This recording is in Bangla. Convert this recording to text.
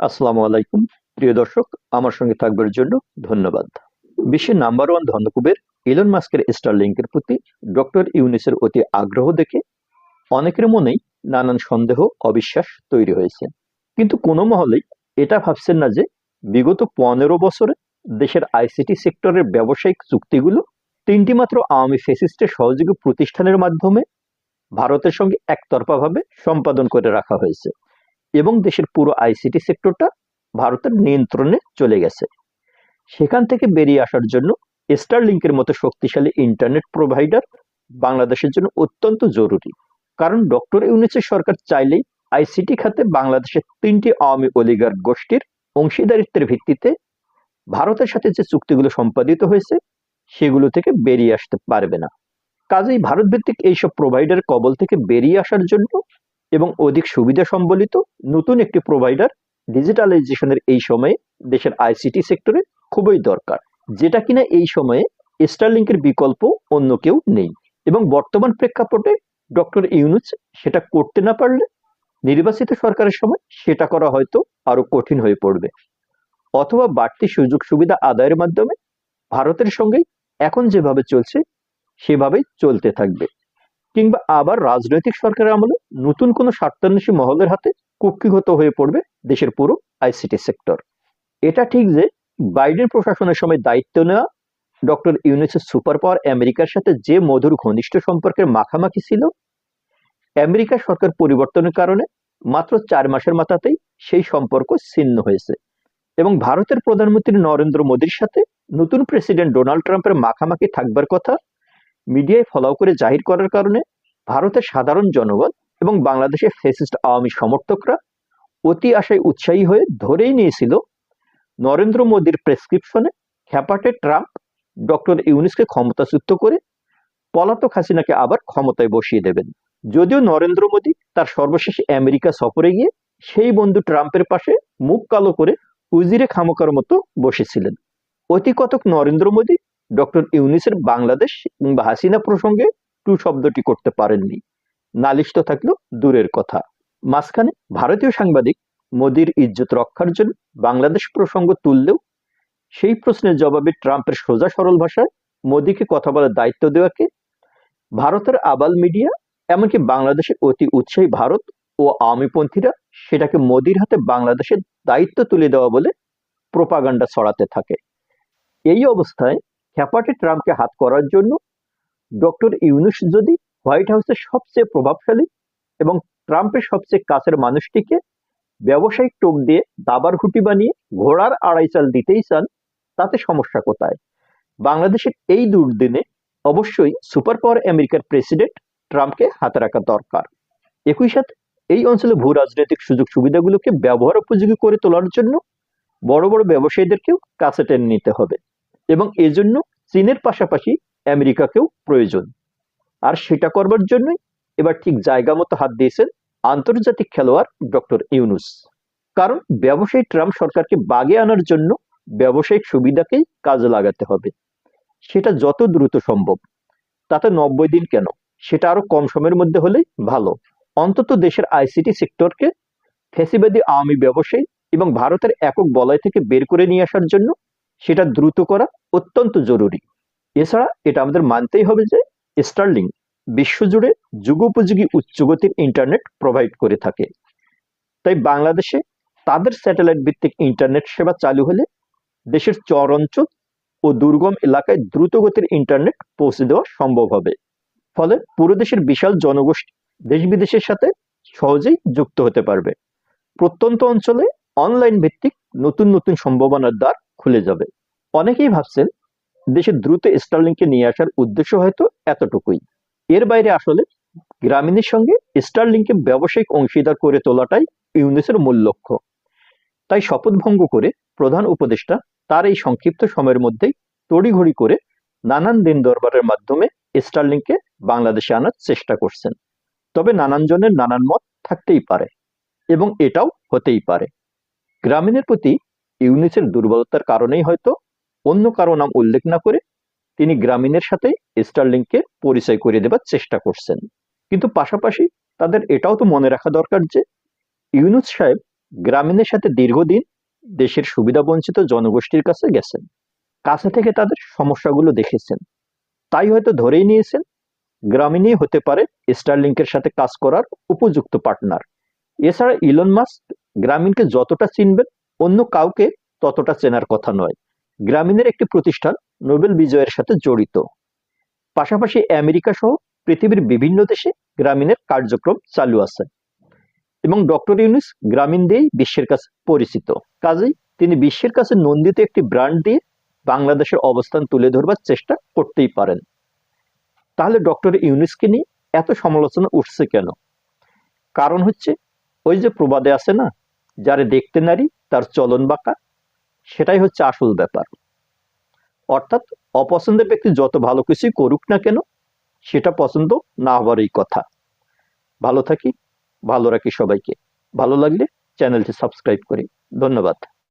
আসসালামু আলাইকুম। প্রিয় দর্শক, আমার সঙ্গে থাকবার জন্য ধন্যবাদ। বিশ্বের নাম্বার ওয়ান ধনকুবের ইলন মাস্কের স্টারলিংকের প্রতি ডক্টর ইউনিসের অতি আগ্রহ দেখে অনেকের মনেই নানান সন্দেহ, অবিশ্বাস তৈরি হয়েছে। কিন্তু কোনো মহলেই এটা ভাবছেন না যে বিগত পনেরো বছরে দেশের আইসিটি সেক্টরের ব্যবসায়িক চুক্তিগুলো তিনটি মাত্র আওয়ামী ফেসিস্টের সহযোগী প্রতিষ্ঠানের মাধ্যমে ভারতের সঙ্গে একতরফাভাবে সম্পাদন করে রাখা হয়েছে। এবং দেশের পুরো আইসিটি সেক্টরটা ভারতের নিয়ন্ত্রণে চলে গেছে। সেখান থেকে বেরিয়ে আসার জন্য স্টারলিংকের মতো শক্তিশালী ইন্টারনেট প্রোভাইডার বাংলাদেশের জন্য অত্যন্ত জরুরি। কারণ ডক্টর ইউনিসের সরকার চাইলেই আইসিটি খাতে বাংলাদেশের তিনটি আওয়ামী অলিগার গোষ্ঠীর অংশীদারিত্বের ভিত্তিতে ভারতের সাথে যে চুক্তিগুলো সম্পাদিত হয়েছে, সেগুলো থেকে বেরিয়ে আসতে পারবে না। কাজেই ভারত ভিত্তিক এইসব প্রোভাইডার কবল থেকে বেরিয়ে আসার জন্য এবং অধিক সুবিধা সম্বলিত নতুন একটি প্রোভাইডার ডিজিটালাইজেশনের এই সময়ে দেশের আইসিটি সেক্টরে খুবই দরকার, যেটা কিনা এই সময়ে স্টারলিংকের বিকল্প অন্য কেউ নেই। এবং বর্তমান প্রেক্ষাপটে ডক্টর ইউনুস সেটা করতে না পারলে নির্বাচিত সরকারের সময় সেটা করা হয়তো আরও কঠিন হয়ে পড়বে। অথবা বাড়তি সুযোগ সুবিধা আদায়ের মাধ্যমে ভারতের সঙ্গেই এখন যেভাবে চলছে, সেভাবেই চলতে থাকবে। কিংবা আবার রাজনৈতিক সরকারের আমলে নতুন কোনো স্বার্থান্বেষী মহলের হাতে কুক্ষিগত হয়ে পড়বে দেশের পুরো আইসিটি সেক্টর। এটা ঠিক যে বাইডেন প্রশাসনের সময় দায়িত্ব নেওয়া, ডক্টর ইউনিসের সুপার পাওয়ার আমেরিকার সাথে যে মধুর ঘনিষ্ঠ সম্পর্কের মাখামাখি ছিল, আমেরিকা সরকার পরিবর্তনের কারণে মাত্র চার মাসের মাথাতেই সেই সম্পর্ক ছিন্ন হয়েছে এবং ভারতের প্রধানমন্ত্রী নরেন্দ্র মোদীর সাথে নতুন প্রেসিডেন্ট ডোনাল্ড ট্রাম্পের মাখামাখি থাকবার কথা মিডিয়ায় ফলাও করে জাহির করার কারণে ভারতের সাধারণ জনগণ এবং বাংলাদেশের ফেসিস্ট আওয়ামী সমর্থকরা অতি আশায় উৎসাহী হয়ে ধরেই নিয়েছিল নরেন্দ্র মোদীর প্রেসক্রিপশনে খ্যাপাটে ট্রাম্প ডক্টর ইউনিসকে ক্ষমতাচ্যুত করে পলাতক হাসিনাকে আবার ক্ষমতায় বসিয়ে দেবেন। যদিও নরেন্দ্র মোদী তার সর্বশেষ আমেরিকা সফরে গিয়ে সেই বন্ধু ট্রাম্পের পাশে মুখ কালো করে উজিরে খামোকার মতো বসেছিলেন। অতি কতক নরেন্দ্র মোদী ডক্টর ইউনিসের বাংলাদেশ কিংবা হাসিনা প্রসঙ্গে টু শব্দটি করতে পারেননি। নালিশ তো থাকল দূরের কথা। মাঝখানে ভারতীয় সাংবাদিক মোদির ইজ্জত রক্ষার জন্য বাংলাদেশ প্রসঙ্গ তুললেও সেই প্রশ্নের জবাবে ট্রাম্পের সোজা সরল ভাষায় মোদীকে কথা বলার দায়িত্ব দেওয়াকে ভারতের আবাল মিডিয়া এমনকি বাংলাদেশের অতি উৎসাহী ভারত ও আওয়ামীপন্থীরা সেটাকে মোদির হাতে বাংলাদেশের দায়িত্ব তুলে দেওয়া বলে প্রোপাগান্ডা ছড়াতে থাকে। এই অবস্থায় খ্যাপাটে ট্রাম্পকে হাত করার জন্য ডক্টর ইউনুস যদি হোয়াইট হাউসের সবচেয়ে প্রভাবশালী এবং ট্রাম্পের সবচেয়ে কাছের মানুষটিকে ব্যবসায়িক টোপ দিয়ে দাবার ঘুটি বানিয়ে ঘোড়ার আড়াই চাল দিতেই চান, তাতে সমস্যা কোথায়? বাংলাদেশের এই দুর্দিনে অবশ্যই সুপার পাওয়ার আমেরিকার প্রেসিডেন্ট ট্রাম্পকে হাতে রাখা দরকার। একই সাথে এই অঞ্চলে ভূ রাজনৈতিক সুযোগ সুবিধাগুলোকে ব্যবহার উপযোগী করে তোলার জন্য বড় বড় ব্যবসায়ীদেরকেও কাছে টেনে নিতে হবে এবং এজন্য চীনের পাশাপাশি আমেরিকাকেও প্রয়োজন। আর সেটা করবার জন্যই এবার ঠিক জায়গা মতো হাত দিয়েছেন আন্তর্জাতিক খেলোয়াড় ডক্টর ইউনুস। কারণ ব্যবসায়ী ট্রাম্প সরকারকে বাগে আনার জন্য ব্যবসায়িক সুবিধাকেই কাজে লাগাতে হবে। সেটা যত দ্রুত সম্ভব। তাতে নব্বই দিন কেন? সেটা আরও কম সময়ের মধ্যে হলেই ভালো। অন্তত দেশের আইসিটি সেক্টরকে ফেসিবাদী আওয়ামী ব্যবসায়ী এবং ভারতের একক বলয় থেকে বের করে নিয়ে আসার জন্য সেটা দ্রুত করা অত্যন্ত জরুরি। এছাড়া এটা আমাদের মানতেই হবে যে স্টার্লিং বিশ্বজুড়ে যুগোপযোগী উচ্চগতির ইন্টারনেট প্রোভাইড করে থাকে। তাই বাংলাদেশে তাদের স্যাটেলাইট ভিত্তিক ইন্টারনেট সেবা চালু হলে দেশের চর অঞ্চল ও দুর্গম এলাকায় দ্রুতগতির ইন্টারনেট পৌঁছে দেওয়া সম্ভব হবে। ফলে পুরো দেশের বিশাল জনগোষ্ঠী দেশ বিদেশের সাথে সহজেই যুক্ত হতে পারবে। প্রত্যন্ত অঞ্চলে অনলাইন ভিত্তিক নতুন নতুন সম্ভাবনার দ্বার খুলে যাবে। অনেকেই ভাবছেন দেশে দ্রুত স্টারলিংকে নিয়ে আসার উদ্দেশ্য হয়তো এতটুকুই। এর বাইরে আসলে গ্রামীণের সঙ্গে স্টারলিংকে ব্যবসায়িক অংশীদার করে তোলাটাই ইউনিসের মূল লক্ষ্য। তাই শপথ ভঙ্গ করে প্রধান উপদেষ্টা তার এই সংক্ষিপ্ত সময়ের মধ্যেই তড়িঘড়ি করে নানান দিন দরবারের মাধ্যমে স্টারলিংকে বাংলাদেশে আনার চেষ্টা করছেন। তবে নানান জনের নানান মত থাকতেই পারে এবং এটাও হতেই পারে। গ্রামীণের প্রতি ইউনিসের দুর্বলতার কারণেই হয়তো অন্য কারও নাম উল্লেখ না করে তিনি গ্রামীণের সাথে স্টারলিংকে পরিচয় করে দেবার চেষ্টা করছেন। কিন্তু পাশাপাশি তাদের এটাও তো মনে রাখা দরকার যে ইউনুস সাহেব গ্রামীণের সাথে দীর্ঘদিন দেশের সুবিধাবঞ্চিত জনগোষ্ঠীর কাছে গেছেন। কাছে থেকে তাদের সমস্যাগুলো দেখেছেন। তাই হয়তো ধরেই নিয়েছেন গ্রামীণই হতে পারে স্টারলিংকের সাথে কাজ করার উপযুক্ত পার্টনার। এছাড়া ইলন মাস্ক গ্রামীণকে যতটা চিনবেন, অন্য কাউকে ততটা চেনার কথা নয়। গ্রামীণের একটি প্রতিষ্ঠান নোবেল বিজয়ের সাথে জড়িত। পাশাপাশি আমেরিকা সহ পৃথিবীর বিভিন্ন দেশে গ্রামীণের কার্যক্রম চালু আছে এবং ডক্টর ইউনিস গ্রামীণ দিয়েই বিশ্বের কাছে পরিচিত। কাজেই তিনি বিশ্বের কাছে নন্দিত একটি ব্র্যান্ড দিয়ে বাংলাদেশের অবস্থান তুলে ধরবার চেষ্টা করতেই পারেন। তাহলে ডক্টর ইউনিসকে নিয়ে এত সমালোচনা উঠছে কেন? কারণ হচ্ছে, ওই যে প্রবাদে আছে না যারে দেখতে নারী, তার চলন বাঁকা, সেটাই হচ্ছে আসল ব্যাপার। অর্থাৎ অপছন্দের ব্যক্তি যত ভালো কিছুই করুক না কেন, সেটা পছন্দ না হওয়ারই কথা। ভালো থাকি, ভালো রাখি সবাইকে। ভালো লাগলে চ্যানেলটি সাবস্ক্রাইব করি। ধন্যবাদ।